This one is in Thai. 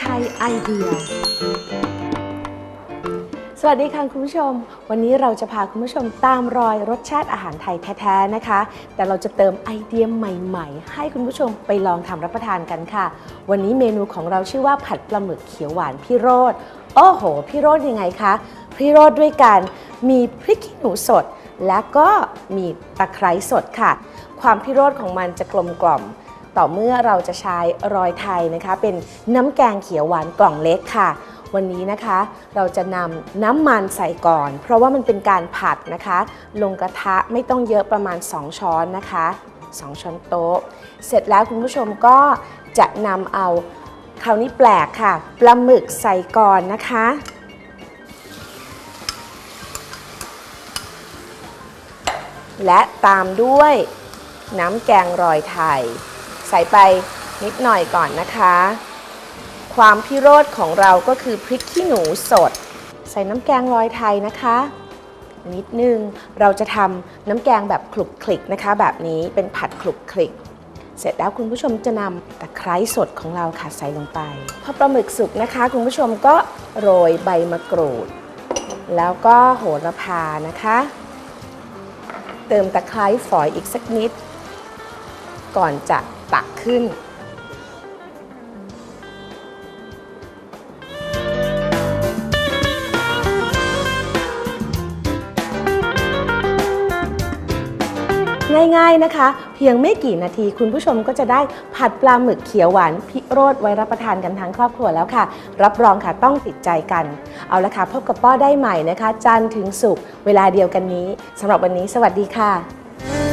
ไทยไอเดีย สวัสดีค่ะคุณผู้ชม วันนี้เราจะพาคุณผู้ชมตามรอยรสชาติอาหารไทยแท้ๆนะคะ แต่เราจะเติมไอเดียใหม่ๆ ให้คุณผู้ชมไปลองทำรับประทานกันค่ะ วันนี้เมนูของเราชื่อว่าผัดปลาหมึกเขียวหวานพี่โรดโอ้โห พี่โรดยังไงคะ พี่โรดด้วยกันมีพริกขี้หนูสด และก็มีตะไคร้สดค่ะ ความพิโรธของมันจะกลมกล่อม ต่อเมื่อเราจะใช้รอยไทยนะคะ เป็นน้ำแกงเขียวหวานกล่องเล็กค่ะ วันนี้นะคะ เราจะนำน้ำมันใส่ก่อน เพราะว่ามันเป็นการผัดนะคะ ลงกระทะไม่ต้องเยอะประมาณ 2 ช้อนนะคะ 2 ช้อนโต๊ะ เสร็จแล้วคุณผู้ชมก็จะนำเอาคราวนี้แปลกค่ะปลาหมึกใส่ก่อนนะคะและตามด้วยน้ำแกงรอยไทย ใส่ไปนิดหน่อยก่อนนะคะ ความพิโรธของเราก็คือพริกขี้หนูสด ใส่น้ำแกงรอยไทยนะคะ นิดนึงเราจะทำน้ำแกงแบบคลุกคลิกนะคะ แบบนี้เป็นผัดคลุกคลิก เสร็จแล้วคุณผู้ชมจะนำตะไคร้สดของเราค่ะใส่ลงไป พอปลาหมึกสุกนะคะ คุณผู้ชมก็โรยใบมะกรูด แล้วก็โหระพานะคะ เติมตะไคร้ฝอยอีกสักนิด ก่อนจะตักขึ้น ง่ายๆนะคะ เพียงไม่กี่นาทีคุณผู้ชมก็จะได้ผัดปลาหมึกเขียวหวานพิโรธไว้รับประทานกันทั้งครอบครัวแล้วค่ะ รับรองค่ะต้องติดใจกัน เอาละค่ะพบกับป้อได้ใหม่นะคะ จันทร์ถึงศุกร์เวลาเดียวกันนี้สำหรับวันนี้ สวัสดีค่ะ